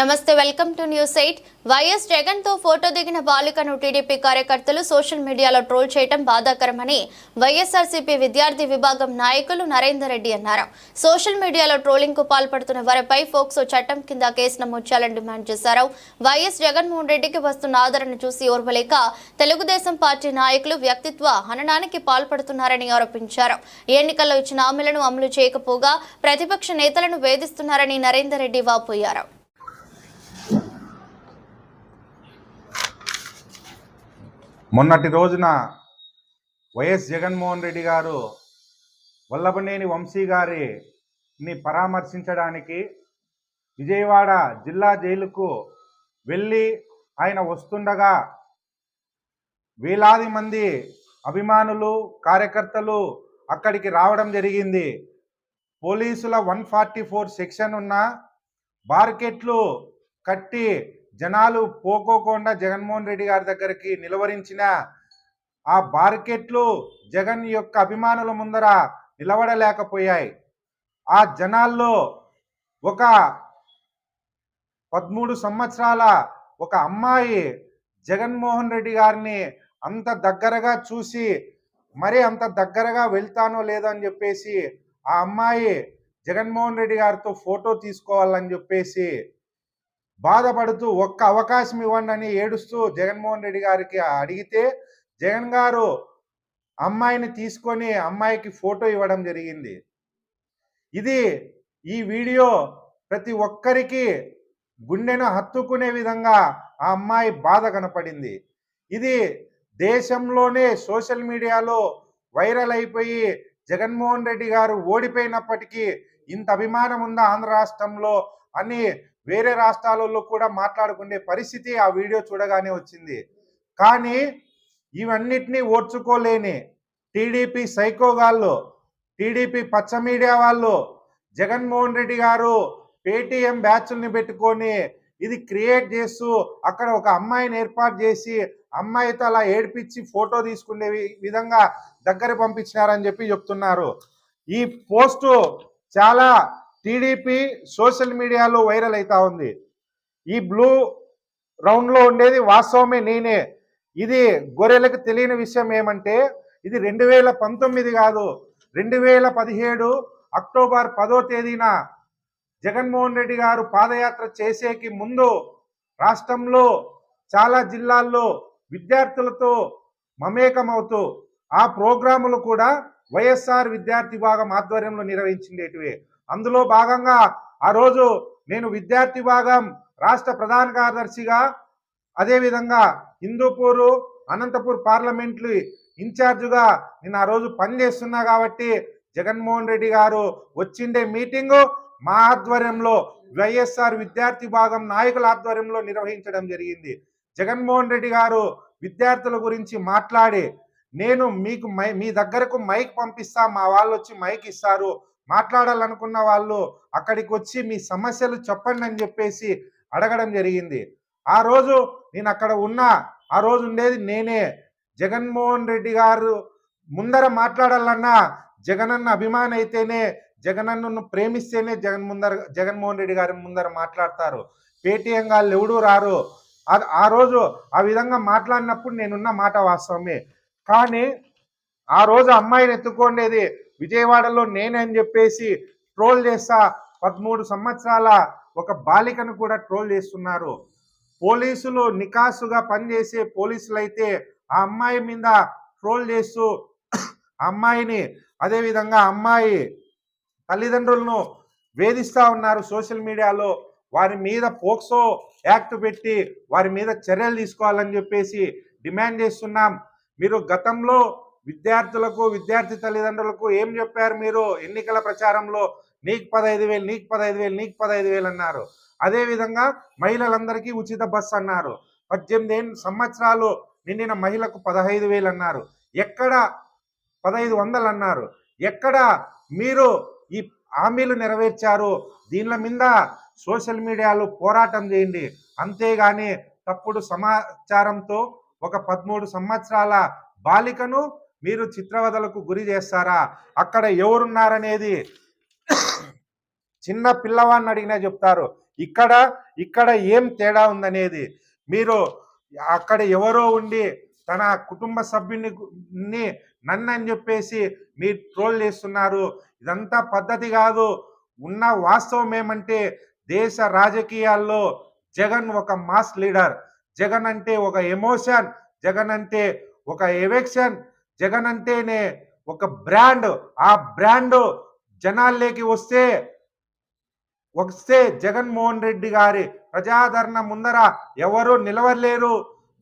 నమస్తే welcome to news eight. YS జగన్తో photo దిగిన బాలికను టీడీపీ కార్యకర్తలు సోషల్ మీడియాలో ట్రోల్ చేయడం బాధాకరమని వైఎస్ఆర్సీపీ విద్యార్థి విభాగం నాయకులు నరేందర్ రెడ్డి అన్నారు. సోషల్ మీడియాలో ట్రోలింగ్కు పాల్పడుతున్న వారిపై ఫోక్సో చట్టం కింద కేసు నమోదు చేయాలని డిమాండ్ చేశారు. వైఎస్ జగన్మోహన్ రెడ్డికి వస్తున్న ఆదరణ చూసి ఓర్వలేక తెలుగుదేశం పార్టీ నాయకులు వ్యక్తిత్వ హననానికి పాల్పడుతున్నారని ఆరోపించారు. ఎన్నికల్లో ఇచ్చిన హామీలను అమలు చేయకపోగా ప్రతిపక్ష నేతలను వేధిస్తున్నారని నరేందర్ రెడ్డి వాపోయారు. మొన్నటి రోజున వైఎస్ జగన్మోహన్ రెడ్డి గారు వల్లభనేని వంశీ గారిని పరామర్శించడానికి విజయవాడ జిల్లా జైలుకు వెళ్ళి ఆయన వస్తుండగా వేలాది మంది అభిమానులు కార్యకర్తలు అక్కడికి రావడం జరిగింది. పోలీసుల వన్ ఫార్టీ ఫోర్ సెక్షన్ ఉన్న బార్కెట్లు కట్టి జనాలు పోకోకుండా జగన్మోహన్ రెడ్డి గారి దగ్గరికి నిలవరించిన ఆ బార్కెట్లు జగన్ యొక్క అభిమానుల ముందర నిలబడలేకపోయాయి. ఆ జనాల్లో ఒక పదమూడు సంవత్సరాల ఒక అమ్మాయి జగన్మోహన్ రెడ్డి గారిని అంత దగ్గరగా చూసి మరి అంత దగ్గరగా వెళ్తానో లేదో అని చెప్పేసి ఆ అమ్మాయి జగన్మోహన్ రెడ్డి గారితో ఫోటో తీసుకోవాలని చెప్పేసి బాధపడుతూ ఒక్క అవకాశం ఇవ్వండి అని ఏడుస్తూ జగన్మోహన్ రెడ్డి గారికి అడిగితే జగన్ గారు అమ్మాయిని తీసుకొని అమ్మాయికి ఫోటో ఇవ్వడం జరిగింది. ఇది ఈ వీడియో ప్రతి ఒక్కరికి గుండెను హత్తుకునే విధంగా ఆ అమ్మాయి బాధ కనపడింది. ఇది దేశంలోనే సోషల్ మీడియాలో వైరల్ అయిపోయి జగన్మోహన్ రెడ్డి గారు ఓడిపోయినప్పటికీ ఇంత అభిమానం ఉందా ఆంధ్ర రాష్ట్రంలో అని వేరే రాష్ట్రాలలో కూడా మాట్లాడుకునే పరిస్థితి ఆ వీడియో చూడగానే వచ్చింది. కానీ ఇవన్నిటినీ ఓర్చుకోలేని టీడీపీ సైకోగాళ్ళు టీడీపీ పచ్చ మీడియా వాళ్ళు జగన్మోహన్ రెడ్డి గారు పేటీఎం బ్యాచ్ల్ని పెట్టుకొని ఇది క్రియేట్ చేస్తూ అక్కడ ఒక అమ్మాయిని ఏర్పాటు చేసి అమ్మాయితో అలా ఏడిపించి ఫోటో తీసుకునే విధంగా దగ్గర పంపించినారని చెప్పి చెప్తున్నారు. ఈ పోస్టు చాలా టీడీపీ సోషల్ మీడియాలో వైరల్ అవుతా ఉంది. ఈ బ్లూ రౌండ్లో ఉండేది వాస్తవమే నేనే. ఇది గొర్రెలకు తెలియని విషయం ఏమంటే ఇది రెండు వేల పంతొమ్మిది కాదు రెండు వేల పదిహేడు అక్టోబర్ పదో తేదీన జగన్మోహన్ రెడ్డి గారు పాదయాత్ర చేసేకి ముందు రాష్ట్రంలో చాలా జిల్లాల్లో విద్యార్థులతో మమేకమవుతూ ఆ ప్రోగ్రాములు కూడా వైఎస్ఆర్ విద్యార్థి భాగం ఆధ్వర్యంలో నిర్వహించిండేటివి. అందులో భాగంగా ఆ రోజు నేను విద్యార్థి భాగం రాష్ట్ర ప్రధాన కార్యదర్శిగా అదేవిధంగా హిందూపూరు అనంతపూర్ పార్లమెంట్లు ఇన్ఛార్జ్గా నేను ఆ రోజు పనిచేస్తున్నా కాబట్టి జగన్మోహన్ రెడ్డి గారు వచ్చిండే మీటింగు మా ఆధ్వర్యంలో వైఎస్ఆర్ విద్యార్థి భాగం నాయకుల ఆధ్వర్యంలో నిర్వహించడం జరిగింది. జగన్మోహన్ రెడ్డి గారు విద్యార్థుల గురించి మాట్లాడి నేను మీకు మై మీ దగ్గరకు మైక్ పంపిస్తా మా వాళ్ళు వచ్చి మైక్ ఇస్తారు మాట్లాడాలనుకున్న వాళ్ళు అక్కడికి వచ్చి మీ సమస్యలు చెప్పండి అని చెప్పేసి అడగడం జరిగింది. ఆ రోజు నేను అక్కడ ఉన్నా ఆ రోజు ఉండేది నేనే. జగన్మోహన్ రెడ్డి గారు ముందర మాట్లాడాలన్నా జగనన్న అభిమాన్ అయితేనే జగనన్నను ప్రేమిస్తేనే జగన్ ముందర జగన్మోహన్ రెడ్డి గారి ముందర మాట్లాడతారు. పేటీఎం గాళ్ళు ఎవడూ రారు. ఆ రోజు ఆ విధంగా మాట్లాడినప్పుడు నేనున్న మాట వాస్తవమే. కానీ ఆ రోజు అమ్మాయిని ఎత్తుకోండేది విజయవాడలో నేనని చెప్పేసి ట్రోల్ చేస్తా పదమూడు సంవత్సరాల ఒక బాలికను కూడా ట్రోల్ చేస్తున్నారు. పోలీసులు నికాసుగా పనిచేసే పోలీసులు అయితే ఆ అమ్మాయి మీద ట్రోల్ చేస్తూ ఆ అమ్మాయిని అదేవిధంగా అమ్మాయి తల్లిదండ్రులను వేధిస్తూ ఉన్నారు సోషల్ మీడియాలో. వారి మీద పోక్సో యాక్ట్ పెట్టి వారి మీద చర్యలు తీసుకోవాలని చెప్పేసి డిమాండ్ చేస్తున్నాం. మీరు గతంలో విద్యార్థులకు విద్యార్థి తల్లిదండ్రులకు ఏం చెప్పారు మీరు? ఎన్నికల ప్రచారంలో నీకు పదహైదు వేలు నీకు పదహైదు వేలు నీకు పదహైదు వేలు అన్నారు. అదేవిధంగా మహిళలందరికీ ఉచిత బస్సు అన్నారు. పద్దెనిమిది సంవత్సరాలు నిండిన మహిళకు పదహైదు వేలు అన్నారు. ఎక్కడ? పదహైదు వందలు అన్నారు. ఎక్కడ? మీరు ఈ హామీలు నెరవేర్చారు. దీనిల మీద సోషల్ మీడియాలో పోరాటం చేయండి. అంతేగాని తప్పుడు సమాచారంతో ఒక పదమూడు సంవత్సరాల బాలికను మీరు చిత్రవదలకు గురి చేస్తారా? అక్కడ ఎవరున్నారనేది చిన్న పిల్లవాడిని అడిగినా చెప్తారు. ఇక్కడ ఇక్కడ ఏం తేడా ఉందనేది. మీరు అక్కడ ఎవరో ఉండి తన కుటుంబ సభ్యుని నన్ను అని చెప్పేసి మీరు ట్రోల్ చేస్తున్నారు. ఇదంతా పద్ధతి కాదు. ఉన్న వాస్తవం ఏమంటే దేశ రాజకీయాల్లో జగన్ ఒక మాస్ లీడర్. జగన్ అంటే ఒక ఎమోషన్. జగన్ అంటే ఒక ఎవెక్షన్. జగన్ అంటేనే ఒక బ్రాండ్. ఆ బ్రాండ్ జనాల్లోకి వస్తే వస్తే జగన్మోహన్ రెడ్డి గారి ప్రజాదరణ ముందర ఎవరు నిలవలేరు.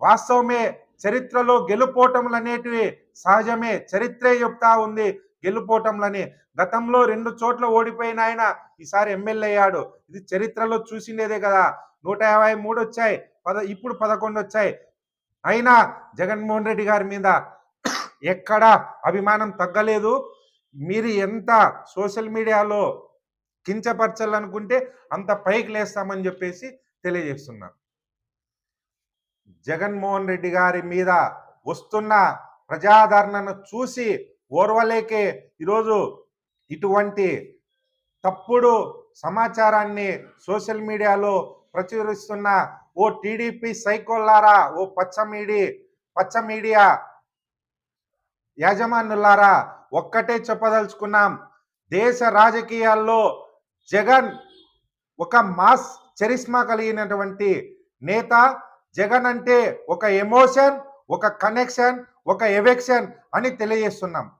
వాస్తవమే చరిత్రలో గెలుపోటములు అనేటివి సహజమే. చరిత్రే చెప్తా ఉంది గెలుపోటములని. గతంలో రెండు చోట్ల ఓడిపోయిన ఆయన ఈసారి ఎమ్మెల్యే అయ్యాడు. ఇది చరిత్రలో చూసిండేదే కదా. నూట యాభై మూడు వచ్చాయి పద ఇప్పుడు పదకొండు వచ్చాయి అయినా జగన్మోహన్ రెడ్డి గారి మీద ఎక్కడా అభిమానం తగ్గలేదు. మీరు ఎంత సోషల్ మీడియాలో కించపరచాలనుకుంటే అంత పైకి లేస్తామని చెప్పేసి తెలియజేస్తున్నా. జగన్మోహన్ రెడ్డి గారి మీద వస్తున్న ప్రజాదరణను చూసి ఓర్వలేకే ఈరోజు ఇటువంటి తప్పుడు సమాచారాన్ని సోషల్ మీడియాలో ప్రచురిస్తున్న ఓ టీడీపీ సైకోల్లారా ఓ పచ్చ మీడి పచ్చ మీడియా యాజమానులారా ఒక్కటే చెప్పదలుచుకున్నాం. దేశ రాజకీయాల్లో జగన్ ఒక మాస్ చరిస్మా కలిగినటువంటి నేత. జగన్ అంటే ఒక ఎమోషన్ ఒక కనెక్షన్ ఒక ఎవెక్షన్ అని తెలియజేస్తున్నాం.